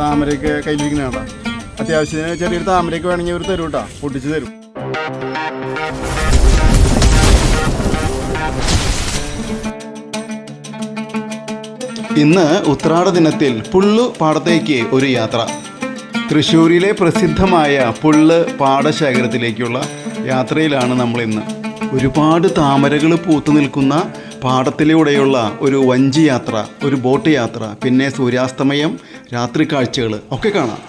താമരയൊക്കെ കയ്യിലിരിക്കുന്ന കേട്ടോ അത്യാവശ്യത്തിന് ചെറിയൊരു താമരയൊക്കെ വേണമെങ്കിൽ ഇവർ തരും കേട്ടോ പൊട്ടിച്ച് തരും. ഇന്ന് ഉത്രാട ദിനത്തിൽ പുള്ളു പാടത്തേക്ക് ഒരു യാത്ര. തൃശ്ശൂരിലെ പ്രസിദ്ധമായ പുള്ള് പാടശേഖരത്തിലേക്കുള്ള യാത്രയിലാണ് നമ്മൾ ഇന്ന്. ഒരുപാട് താമരകൾ പൂത്തു നിൽക്കുന്ന പാടത്തിലൂടെയുള്ള ഒരു വഞ്ചി യാത്ര ഒരു ബോട്ട് യാത്ര പിന്നെ സൂര്യാസ്തമയം രാത്രി കാഴ്ചകൾ ഒക്കെ കാണാം.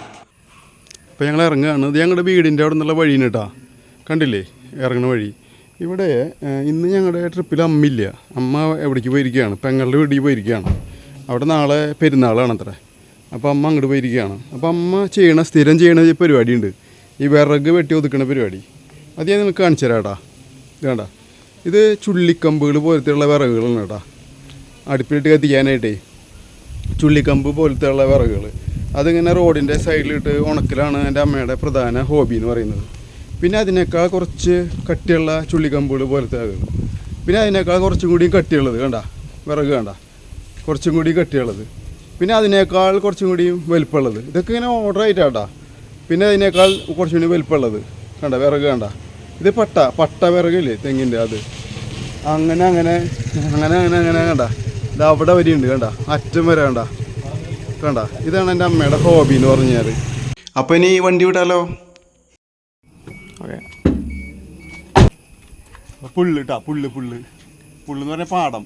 ഇപ്പോൾ ഞങ്ങൾ ഇറങ്ങുകയാണ്. ഇത് ഞങ്ങളുടെ വീടിന്റെ അവിടെ നിന്നുള്ള വഴിയാണ് കേട്ടോ കണ്ടില്ലേ? ഇറങ്ങുന്ന വഴി. ഇവിടെ ഇന്ന് ഞങ്ങളുടെ ട്രിപ്പിൽ അമ്മയില്ല അമ്മ എവിടേക്ക് പോയിരിക്കുകയാണ് പെങ്ങളുടെ വീട്ടിൽ പോയിരിക്കുകയാണ് അവിടെ നാളെ പെരുന്നാളാണ് അത്ര അപ്പോൾ അമ്മ അങ്ങോട്ട് പോയിരിക്കുകയാണ് അപ്പോൾ അമ്മ ചെയ്യണ സ്ഥിരം ചെയ്യണ പരിപാടിയുണ്ട്. ഈ വിറക് വെട്ടി ഒതുക്കണ പരിപാടി. അത് ഞാൻ നിങ്ങൾക്ക് കാണിച്ചു തരാം കേട്ടാ വേണ്ട ഇത് ചുള്ളിക്കമ്പുകൾ പോലത്തെയുള്ള വിറകുകളാണ് കേട്ടാ അടുപ്പിലിട്ട് കത്തിക്കാനായിട്ടേ. ചുള്ളിക്കമ്പ് പോലത്തെ ഉള്ള വിറകുകൾ അതിങ്ങനെ റോഡിന്റെ സൈഡിലിട്ട് ഉണക്കിലാണ് എന്റെ അമ്മയുടെ പ്രധാന ഹോബി എന്ന് പറയുന്നത്. പിന്നെ അതിനേക്കാൾ കുറച്ച് കട്ടിയുള്ള ചുള്ളിക്കമ്പുകൾ പോലത്തെ വിറകുകൾ പിന്നെ അതിനേക്കാൾ കുറച്ചും കൂടി കട്ടിയുള്ളത് കണ്ട? വിറക് കണ്ട? കുറച്ചും കൂടി കട്ടിയുള്ളത്. പിന്നെ അതിനേക്കാൾ കുറച്ചും കൂടി വലുപ്പമുള്ളത്. ഇതൊക്കെ ഇങ്ങനെ ഓർഡർ ആയിട്ടാട്ടാ പിന്നെ അതിനേക്കാൾ കുറച്ചും കൂടി വലുപ്പമുള്ളത്. കണ്ട? വിറക് കണ്ട? ഇത് പട്ട പട്ട വിറകില്ലേ തെങ്ങിന്റെ അത്? അങ്ങനെ അങ്ങനെ അങ്ങനെ അങ്ങനെ അങ്ങനെ കണ്ട? ഇത് അവിടെ വരെയുണ്ട് കണ്ട? അറ്റം വരെ കണ്ട? കണ്ട? ഇതാണ് എന്റെ അമ്മയുടെ ഹോബി എന്ന് പറഞ്ഞാൽ അപ്പം ഇനി വണ്ടി വിട്ടാലോ? ഓക്കെ. പുല്ല് കേട്ടാ പുല്ല് പുല്ല് പുല്ല് എന്ന് പറഞ്ഞാൽ പാടം.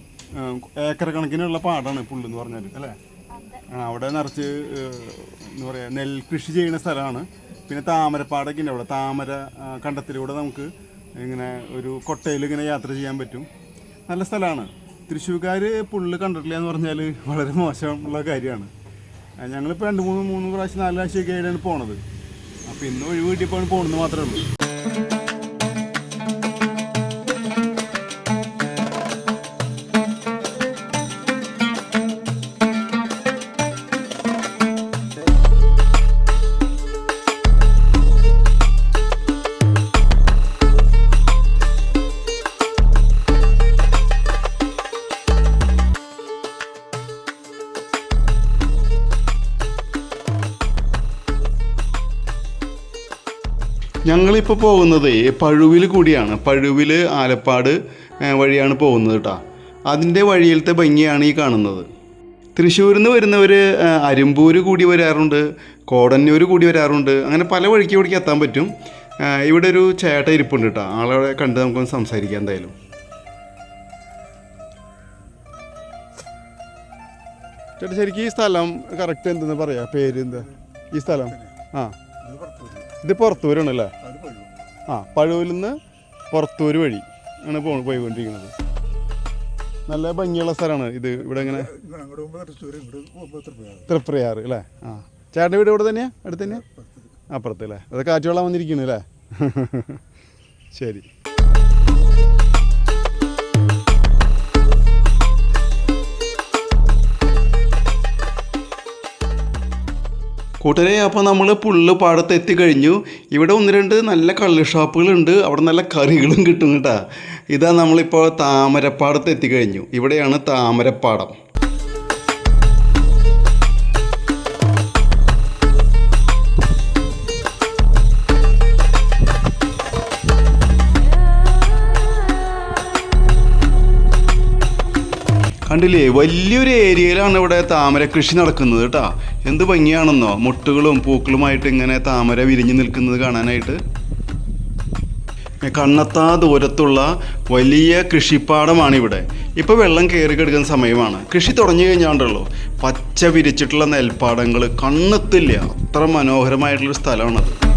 ഏക്കർ കണക്കിനുള്ള പാടാണ് പുല്ല് എന്ന് പറഞ്ഞാൽ അല്ലേ? ആ, അവിടെ നിറച്ച് എന്താ പറയുക നെൽകൃഷി ചെയ്യുന്ന സ്ഥലമാണ്. പിന്നെ താമരപ്പാടൊക്കെ ഉണ്ട് അവിടെ. താമര കണ്ടത്തിലൂടെ നമുക്ക് ഇങ്ങനെ ഒരു കൊട്ടയിൽ ഇങ്ങനെ യാത്ര ചെയ്യാൻ പറ്റും. നല്ല സ്ഥലമാണ്. തൃശ്ശൂർക്കാർ പുള്ള് കണ്ടിട്ടില്ല എന്ന് പറഞ്ഞാൽ വളരെ മോശമുള്ള കാര്യമാണ്. ഞങ്ങളിപ്പോൾ രണ്ട് മൂന്ന് മൂന്ന് പ്രാവശ്യം നാല് പ്രാവശ്യമൊക്കെ ആയിട്ടാണ് പോണത്. അപ്പോൾ ഇന്ന് ഒഴിവ് കിട്ടിയപ്പോൾ പോകണമെന്ന് മാത്രമേ ഉള്ളൂ. ഞങ്ങളിപ്പോൾ പോകുന്നത് പഴുവിൽ കൂടിയാണ്. പഴുവിൽ ആലപ്പാട് വഴിയാണ് പോകുന്നത് കേട്ടോ അതിന്റെ വഴിയിലത്തെ ഭംഗിയാണ് ഈ കാണുന്നത്. തൃശ്ശൂരിൽ നിന്ന് വരുന്നവർ അരുമ്പൂർ കൂടി വരാറുണ്ട് കോടന്നൂർ കൂടി വരാറുണ്ട്. അങ്ങനെ പല വഴിക്ക് ഇവിടേക്ക് എത്താൻ പറ്റും. ഇവിടെ ഒരു ചേട്ട ഇരിപ്പുണ്ട് കേട്ടോ ആളെ കണ്ട് നമുക്കൊന്ന് സംസാരിക്കാം എന്തായാലും. ചേട്ടാ ശരിക്കും ഈ സ്ഥലം കറക്റ്റ് എന്തെന്ന് പറയാ? പേര് എന്താ? ഈ സ്ഥലം? ആ. ഇത് പുറത്തൂരാണല്ലേ? ആ പഴുവിൽ നിന്ന് പുറത്തൂര് വഴി ആണ് പോ പോയിക്കൊണ്ടിരിക്കുന്നത്. നല്ല ഭംഗിയുള്ള സ്ഥലമാണ് ഇത് ഇവിടെ ഇങ്ങനെ. തൃപ്രയാറ് അല്ലേ? ആ. ചേട്ടന്റെ വീട് ഇവിടെ തന്നെയാണ് അടുത്ത് തന്നെയാണ് അപ്പുറത്ത്. അല്ലേ? അത് കാറ്റ് വെള്ളം വന്നിരിക്കുന്നു അല്ലേ ശരി. കൂട്ടരെ അപ്പോൾ നമ്മൾ പുള്ള് പാടത്ത് എത്തിക്കഴിഞ്ഞു ഇവിടെ ഒന്ന് രണ്ട് നല്ല കള്ള് ഷോപ്പുകളുണ്ട്. അവിടെ നല്ല കറികളും കിട്ടും കേട്ടാ. ഇതാ നമ്മളിപ്പോൾ താമരപ്പാടത്ത് എത്തിക്കഴിഞ്ഞു ഇവിടെയാണ് താമരപ്പാടം. കണ്ടില്ലേ വലിയൊരു ഏരിയയിലാണ് ഇവിടെ താമര കൃഷി നടക്കുന്നത് കേട്ടാ. എന്ത് ഭംഗിയാണെന്നോ? മുട്ടുകളും പൂക്കളുമായിട്ട് ഇങ്ങനെ താമര വിരിഞ്ഞു നിൽക്കുന്നത് കാണാനായിട്ട്. കണ്ണത്താ ദൂരത്തുള്ള വലിയ കൃഷിപ്പാടമാണ് ഇവിടെ വെള്ളം കയറി കിടക്കുന്ന സമയമാണ്. കൃഷി തുടങ്ങി കഴിഞ്ഞാണ്ടല്ലോ. പച്ച വിരിച്ചിട്ടുള്ള നെൽപ്പാടങ്ങൾ കണ്ണെത്തില്ല. അത്ര മനോഹരമായിട്ടുള്ളൊരു സ്ഥലമാണത്.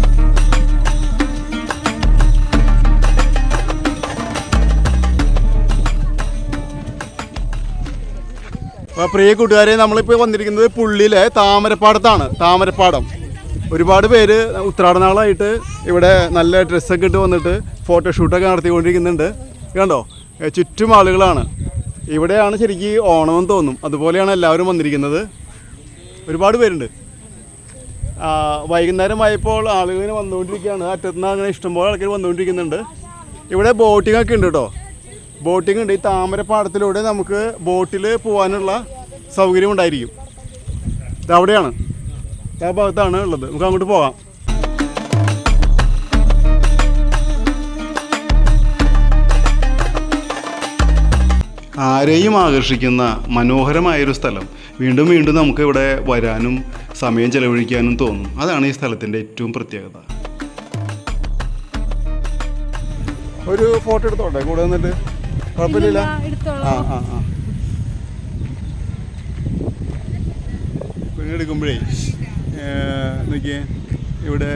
അപ്പോൾ പ്രിയ കൂട്ടുകാരെ നമ്മളിപ്പോൾ വന്നിരിക്കുന്നത് പുള്ളിയിലെ താമരപ്പാടത്താണ്. താമരപ്പാടം. ഒരുപാട് പേര് ഉത്രാടനാളായിട്ട് ഇവിടെ നല്ല ഡ്രസ്സൊക്കെ ഇട്ട് വന്നിട്ട് ഫോട്ടോഷൂട്ടൊക്കെ നടത്തിക്കൊണ്ടിരിക്കുന്നുണ്ട്. കണ്ടോ? ചുറ്റും ആളുകളാണ്. ഇവിടെയാണ് ശരിക്കും ഓണമെന്ന് തോന്നും. അതുപോലെയാണ് എല്ലാവരും വന്നിരിക്കുന്നത്. ഒരുപാട് പേരുണ്ട്. വൈകുന്നേരമായപ്പോൾ ആളുകൾ വന്നുകൊണ്ടിരിക്കുകയാണ്. അറ്റത്തുനിന്ന് അങ്ങനെ ഇഷ്ടംപോലെ ആൾക്കാർ വന്നുകൊണ്ടിരിക്കുന്നുണ്ട്. ഇവിടെ ബോട്ടിംഗ് ഒക്കെ ഉണ്ട് കേട്ടോ. ബോട്ടിംഗ് ഉണ്ട്. ഈ താമരപ്പാടത്തിലൂടെ നമുക്ക് ബോട്ടിൽ പോകാനുള്ള സൗകര്യം ഉണ്ടായിരിക്കും. ഇത് അവിടെയാണ്. ആ ഭാഗത്താണ് ഉള്ളത്. നമുക്ക് അങ്ങോട്ട് പോകാം. ആരെയും ആകർഷിക്കുന്ന മനോഹരമായൊരു സ്ഥലം. വീണ്ടും വീണ്ടും നമുക്ക് ഇവിടെ വരാനും സമയം ചെലവഴിക്കാനും തോന്നും. അതാണ് ഈ സ്ഥലത്തിന്റെ ഏറ്റവും പ്രത്യേകത. ഒരു ഫോട്ടോ എടുത്തോട്ടെ? കൂടെ നിന്നിട്ട്? കുഴപ്പമില്ല ആ നോക്കിയേ ഇവിടെ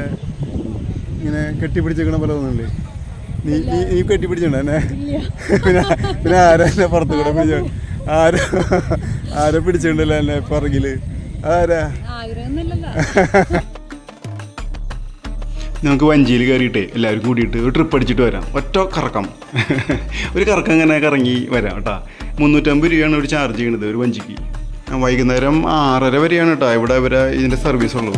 ഇങ്ങനെ കെട്ടിപ്പിടിച്ചേക്കണ പോലെ തോന്നുന്നില്ലേ? നീ നീ നീ കെട്ടിപ്പിടിച്ചിട്ടുണ്ടോ എന്നെ? പിന്നെ പിന്നെ ആരാ എന്നെ പുറത്ത് കൂടെ പിടിച്ചോ? ആരോ? ആരോ പിടിച്ചിട്ടുണ്ടല്ലോ എന്നെ പുറകിൽ? ആരാ? നമുക്ക് വഞ്ചിയിൽ കയറിയിട്ട് എല്ലാവരും കൂടിയിട്ട് ഒരു ട്രിപ്പ് അടിച്ചിട്ട് വരാം. ഒറ്റ കറക്കം. ഒരു കറക്കം ഇങ്ങനെ കറങ്ങി വരാം കേട്ടോ. മുന്നൂറ്റമ്പത് രൂപയാണ് ഒരു ചാർജ് ചെയ്യണത് ഒരു വഞ്ചിക്ക്. വൈകുന്നേരം ആറര വരെയാണ് കേട്ടോ. ഇവിടെ ഇവരെ ഇതിന്റെ സർവീസ് ഉള്ളൂ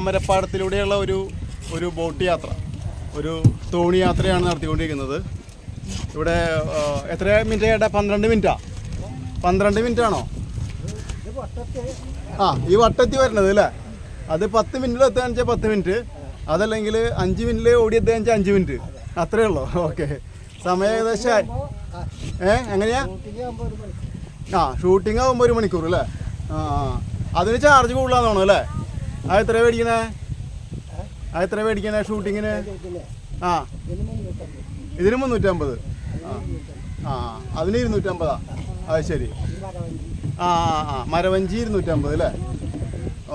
താമരപ്പാടത്തിലൂടെയുള്ള ഒരു ഒരു ബോട്ട് യാത്ര ഒരു തോണി യാത്രയാണ് നടത്തിക്കൊണ്ടിരിക്കുന്നത്. ഇവിടെ എത്ര മിനിറ്റ് ചേട്ടാ? പന്ത്രണ്ട് മിനിറ്റാ? പന്ത്രണ്ട് മിനിറ്റ് ആണോ ആ ഈ വട്ടത്തി വരുന്നത് അല്ലേ? അത് പത്ത് മിനിറ്റിൽ എത്താന്ന് വെച്ചാൽ പത്ത് മിനിറ്റ്. അതല്ലെങ്കിൽ അഞ്ച് മിനിറ്റിൽ ഓടി എത്താന്ന് വെച്ചാൽ അഞ്ച് മിനിറ്റ്. അത്രേ ഉള്ളൂ. ഓക്കെ. സമയം ഏകദേശം. ഏ എങ്ങനെയാ? ആ ഷൂട്ടിംഗ് ആകുമ്പോൾ ഒരു മണിക്കൂർ അല്ലേ? ആ. അതിന് ചാർജ് കൂടുതലാന്ന് തോന്നുന്നു അല്ലേ? അത് എത്ര മേടിക്കണേ അത് എത്ര മേടിക്കണേ ഷൂട്ടിങ്ങിന്? ആ. ഇതിന് മുന്നൂറ്റമ്പത്. ആ. അതിന് ഇരുന്നൂറ്റമ്പതാ. അത് ശരി. ആ ആ മരവഞ്ചി ഇരുന്നൂറ്റമ്പത് അല്ലേ?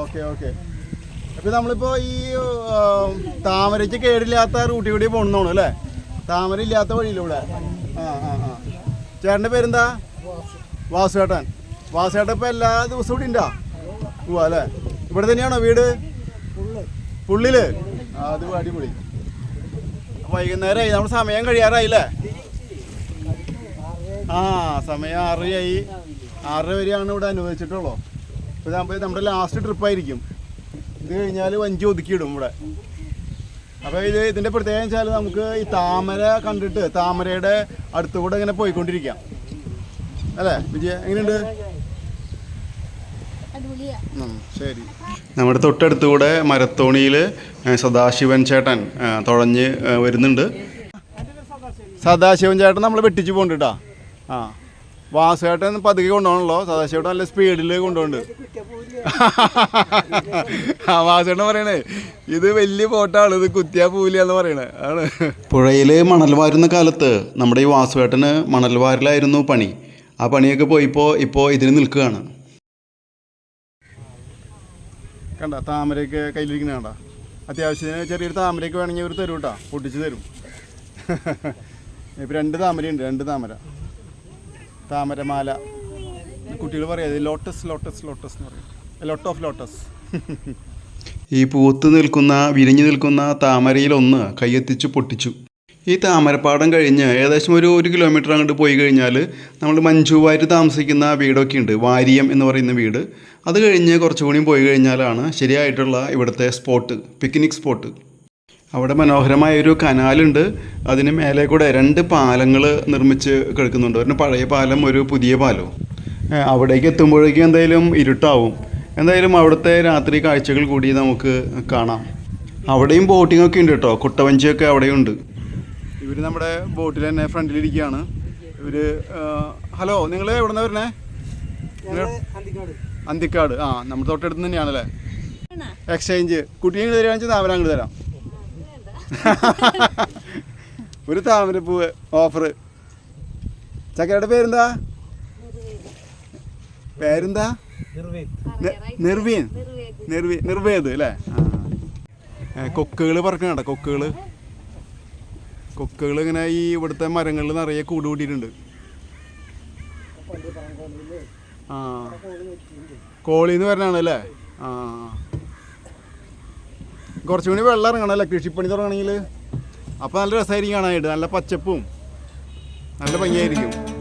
Okay okay. അപ്പോൾ നമ്മളിപ്പോൾ ഈ താമരയ്ക്ക് കേടില്ലാത്ത റൂട്ടിൽ കൂടി പോകണമെന്നാണ് അല്ലേ? താമര ഇല്ലാത്ത വഴിയിലൂടെ ആ ആ ആ. ചേട്ടന്റെ പേരെന്താ? വാസുവേട്ടൻ. വാസുവേട്ടൻ ഇപ്പോൾ എല്ലാ ദിവസവും ഇവിടെ ഉണ്ടോ? പോവാ അല്ലേ? ഇവിടെ തന്നെയാണോ വീട്? പുള്ളിൽ. അത് അടിപൊളി. വൈകുന്നേരമായി നമ്മൾ സമയം കഴിയാറായില്ലേ? ആ സമയം ആറരയായി. ആറര വരെയാണ് ഇവിടെ അനുവദിച്ചിട്ടുള്ളൂ. ഇതാകുമ്പോൾ നമ്മുടെ ലാസ്റ്റ് ട്രിപ്പായിരിക്കും ഇത് കഴിഞ്ഞാൽ വഞ്ചി ഒതുക്കിയിടും ഇവിടെ. അപ്പോൾ ഇത് ഇതിന്റെ പ്രത്യേകത വെച്ചാൽ നമുക്ക് ഈ താമര കണ്ടിട്ട് താമരയുടെ അടുത്തുകൂടെ ഇങ്ങനെ പോയിക്കൊണ്ടിരിക്കാം. അല്ലേ? വിജയ എങ്ങനെയുണ്ട്? ശരി. നമ്മുടെ തൊട്ടടുത്തുകൂടെ മരത്തോണിയിൽ സദാശിവൻ ചേട്ടൻ തുഴഞ്ഞ് വരുന്നുണ്ട്. സദാശിവൻ ചേട്ടൻ നമ്മൾ വെട്ടിച്ച് പോകുന്നുണ്ട് കേട്ടോ ആ. വാസുചേട്ടൻ പതുക്കെ കൊണ്ടുപോകണല്ലോ. സദാശിവട്ട നല്ല സ്പീഡിൽ കൊണ്ടുപോകുന്നുണ്ട് ആ വാസുചേട്ടൻ പറയണേ ഇത് വലിയ ബോട്ടാണ് ഇത് കുത്തിയ പൂല എന്ന് പറയണേ. ആണ്. പുഴയിൽ മണൽ വാരുന്ന കാലത്ത് നമ്മുടെ ഈ വാസുവേട്ടന് മണൽ വാരലായിരുന്നു പണി. ആ പണിയൊക്കെ പോയിപ്പോൾ ഇപ്പോൾ ഇതിന് നിൽക്കുകയാണ്. കണ്ട താമരയൊക്കെ കയ്യിലിരിക്കുന്ന കണ്ട. അത്യാവശ്യത്തിന് ചെറിയൊരു താമരയൊക്കെ വേണമെങ്കിൽ ഇവർ തരും കേട്ടോ പൊട്ടിച്ച് തരും. ഇപ്പം രണ്ട് താമരയുണ്ട് രണ്ട് താമര. താമരമാല. കുട്ടികൾ പറയാം ഇത് ലോട്ടസ് ലോട്ടസ് ലോട്ടസ് എന്ന് പറയും. ലോട്ട് ഓഫ് ലോട്ടസ് ഈ പൂത്ത് നിൽക്കുന്ന വിരിഞ്ഞു നിൽക്കുന്ന താമരയിലൊന്ന് കയ്യെത്തിച്ച് പൊട്ടിച്ചു. ഈ താമരപ്പാടം കഴിഞ്ഞ് ഏകദേശം ഒരു ഒരു കിലോമീറ്റർ അങ്ങോട്ട് പോയി കഴിഞ്ഞാൽ നമ്മൾ മഞ്ജുവായിട്ട് താമസിക്കുന്ന വീടൊക്കെ ഉണ്ട്. വാരിയം എന്ന് പറയുന്ന വീട്. അത് കഴിഞ്ഞ് കുറച്ചുകൂടി പോയി കഴിഞ്ഞാലാണ് ശരിയായിട്ടുള്ള ഇവിടുത്തെ സ്പോട്ട് പിക്നിക് സ്പോട്ട് അവിടെ മനോഹരമായ ഒരു കനാലുണ്ട്. അതിന് മേലെ കൂടെ രണ്ട് പാലങ്ങൾ നിർമ്മിച്ച് കിടക്കുന്നുണ്ട്. ഒരു പഴയ പാലം ഒരു പുതിയ പാലവും. ഏ, അവിടേക്ക് എത്തുമ്പോഴേക്കും എന്തായാലും ഇരുട്ടാവും. എന്തായാലും അവിടുത്തെ രാത്രി കാഴ്ചകൾ കൂടി നമുക്ക് കാണാം. അവിടെയും ബോട്ടിംഗ് ഒക്കെ ഉണ്ട് കേട്ടോ കുട്ടവഞ്ചിയൊക്കെ അവിടെയുണ്ട്. ഇവർ നമ്മുടെ ബോട്ടിൽ തന്നെ ഫ്രണ്ടിലിരിക്കുകയാണ്. ഇവർ ഹലോ നിങ്ങൾ എവിടെ? നിന്നാണ് വരണേ അന്തിക്കാട്. ആ നമ്മുടെ തൊട്ടടുത്ത് തന്നെയാണല്ലേ എക്സ്ചേഞ്ച്. കുട്ടിയെ ഇങ്ങോട്ട് വെച്ചാൽ താമര അങ്ങോട്ട് തരാം. ഒരു താമരപ്പൂവ് ഓഫർ ചക്കരയുടെ പേരെന്താ? പേരെന്താ? നിർവീൻ. നിർവീൻ നിർവീ നിർവേദ് അല്ലേ? കൊക്കുകൾ പറക്കണ കൊക്കുകൾ കൊക്കുകൾ ഇങ്ങനെ ഈ ഇവിടുത്തെ മരങ്ങളിൽ നിറയെ കൂട് കൂട്ടിയിട്ടുണ്ട്. ആ. കോളിന്ന് വരണാണ് ആ. കുറച്ചും കൂടി വെള്ളം ഇറങ്ങണല്ലേ? കൃഷിപ്പണി തുടങ്ങണമെങ്കിൽ. അപ്പോൾ നല്ല രസമായിരിക്കും കാണാനായിട്ട്. നല്ല പച്ചപ്പും. നല്ല ഭംഗിയായിരിക്കും.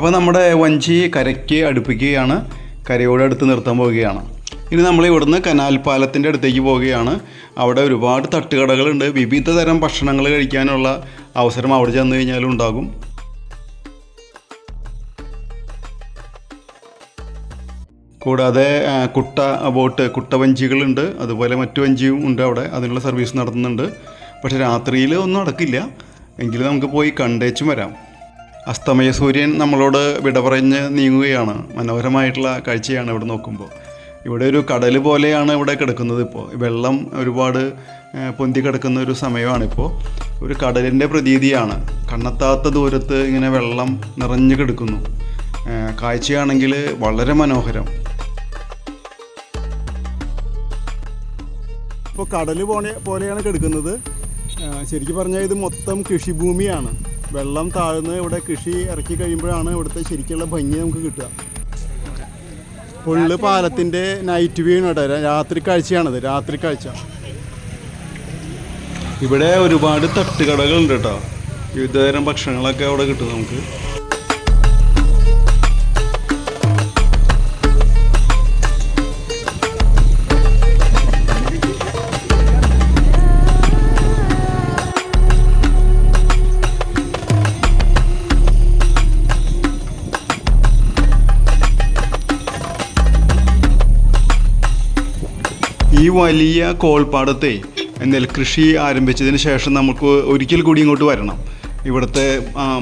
അപ്പോൾ നമ്മുടെ വഞ്ചി കരയ്ക്ക് അടുപ്പിക്കുകയാണ്. കരയോട് അടുത്ത് നിർത്താൻ പോവുകയാണ്. ഇനി നമ്മൾ ഇവിടുന്ന് കനാൽ പാലത്തിന്റെ അടുത്തേക്ക് പോവുകയാണ്. അവിടെ ഒരുപാട് തട്ടുകടകളുണ്ട്. വിവിധ തരം ഭക്ഷണങ്ങൾ കഴിക്കാനുള്ള അവസരം അവിടെ ചെന്ന് കഴിഞ്ഞാലും ഉണ്ടാകും. കൂടാതെ കുട്ട ബോട്ട് കുട്ട വഞ്ചികളുണ്ട്. അതുപോലെ മറ്റു വഞ്ചിയും ഉണ്ട് അവിടെ. അതിനുള്ള സർവീസ് നടത്തുന്നുണ്ട്. പക്ഷേ രാത്രിയിൽ ഒന്നും നടക്കില്ല. എങ്കിലും നമുക്ക് പോയി കണ്ടേച്ചും വരാം. അസ്തമയ സൂര്യൻ നമ്മളോട് വിട പറഞ്ഞ് നീങ്ങുകയാണ്. മനോഹരമായിട്ടുള്ള കാഴ്ചയാണ് ഇവിടെ നോക്കുമ്പോൾ ഇവിടെ ഒരു കടൽ പോലെയാണ് ഇവിടെ കിടക്കുന്നത് ഇപ്പോൾ വെള്ളം ഒരുപാട് പൊന്തി കിടക്കുന്ന ഒരു സമയമാണിപ്പോൾ ഒരു കടലിന്റെ പ്രതീതിയാണ്. കണ്ണെത്താത്ത ദൂരത്ത് ഇങ്ങനെ വെള്ളം നിറഞ്ഞു കിടക്കുന്നു. കാഴ്ചയാണെങ്കിൽ വളരെ മനോഹരം. ഇപ്പോൾ കടൽ പോലെ പോലെയാണ് കിടക്കുന്നത്. ശരിക്കും പറഞ്ഞാൽ ഇത് മൊത്തം കൃഷിഭൂമിയാണ്. വെള്ളം താഴ്ന്ന് ഇവിടെ കൃഷി ഇറക്കി കഴിയുമ്പോഴാണ് ഇവിടുത്തെ ശരിക്കുള്ള ഭംഗി നമുക്ക് കിട്ടുക. പുള്ള് പാലത്തിന്റെ നൈറ്റ് വ്യൂ കേട്ടോ. രാത്രി കാഴ്ചയാണത് രാത്രി കാഴ്ച. ഇവിടെ ഒരുപാട് തട്ടുകടകളുണ്ട് കേട്ടോ. വിവിധതരം ഭക്ഷണങ്ങളൊക്കെ അവിടെ കിട്ടും നമുക്ക്. ഈ വലിയ കോൾപ്പാടത്തെ നെൽകൃഷി ആരംഭിച്ചതിന് ശേഷം നമുക്ക് ഒരിക്കൽ കൂടി ഇങ്ങോട്ട് വരണം. ഇവിടുത്തെ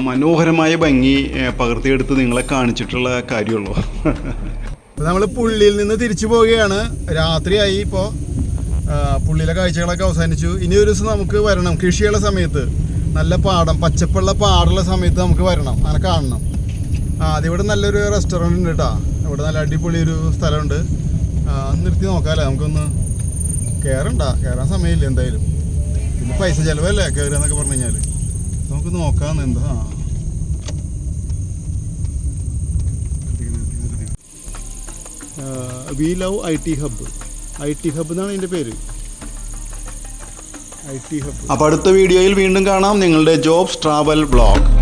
മനോഹരമായ ഭംഗി പകർത്തിയെടുത്ത് നിങ്ങളെ കാണിച്ചിട്ടുള്ള കാര്യമുള്ളൂ. നമ്മൾ പുള്ളിയിൽ നിന്ന് തിരിച്ചു പോവുകയാണ്. രാത്രിയായി ഇപ്പോൾ പുള്ളിയിലെ കാഴ്ചകളൊക്കെ അവസാനിച്ചു. ഇനി ഒരു ദിവസം നമുക്ക് വരണം. കൃഷിയുള്ള സമയത്ത് നല്ല പാടം പച്ചപ്പുള്ള പാടുള്ള സമയത്ത് നമുക്ക് വരണം. അങ്ങനെ കാണണം. ആ ഇവിടെ നല്ലൊരു റെസ്റ്റോറന്റ് ഉണ്ട് കേട്ടോ ഇവിടെ നല്ല അടിപൊളി ഒരു സ്ഥലമുണ്ട്. നിർത്തി നോക്കാമല്ലേ നമുക്കൊന്ന് കയറണ്ട കയറാൻ സമയമില്ല എന്തായാലും. പിന്നെ പൈസ ചിലവല്ലേ കയറുക എന്നൊക്കെ പറഞ്ഞു കഴിഞ്ഞാൽ നമുക്ക് നോക്കാന്ന് എന്താ. ആ. We love I T hub. I T hub എന്നാണ് ഇതിന്റെ പേര്. I T hub. അപ്പോൾ അടുത്ത വീഡിയോയിൽ വീണ്ടും കാണാം നിങ്ങളുടെ ജോബ്സ് ട്രാവൽ ബ്ലോഗ്.